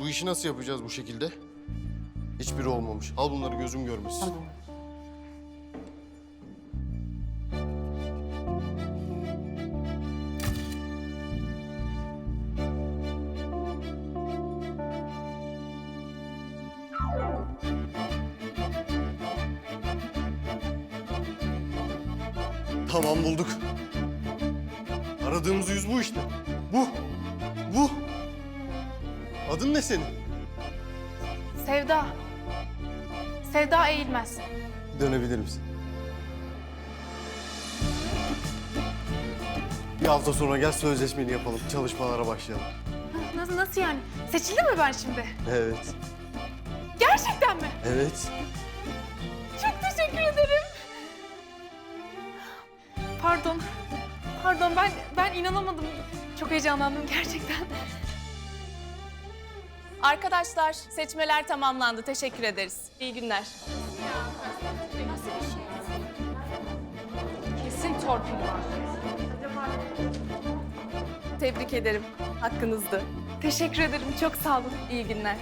Bu işi nasıl yapacağız bu şekilde? Hiçbiri olmamış. Al bunları gözüm görmesin. Tamam bulduk. Aradığımız yüz bu işte. Bu. Adın ne senin? Sevda. Sevda eğilmez. Dönebilir misin? Bir hafta sonra gel sözleşmeni yapalım. Çalışmalara başlayalım. Nasıl, nasıl yani? Seçildim mi ben şimdi? Evet. Gerçekten mi? Evet. Çok teşekkür ederim. Pardon. Pardon ben ben inanamadım. Çok heyecanlandım gerçekten. Arkadaşlar seçmeler tamamlandı. Teşekkür ederiz. İyi günler. Kesin torpil var. Tebrik ederim. Hakkınızdı. Teşekkür ederim. Çok sağ olun. İyi günler.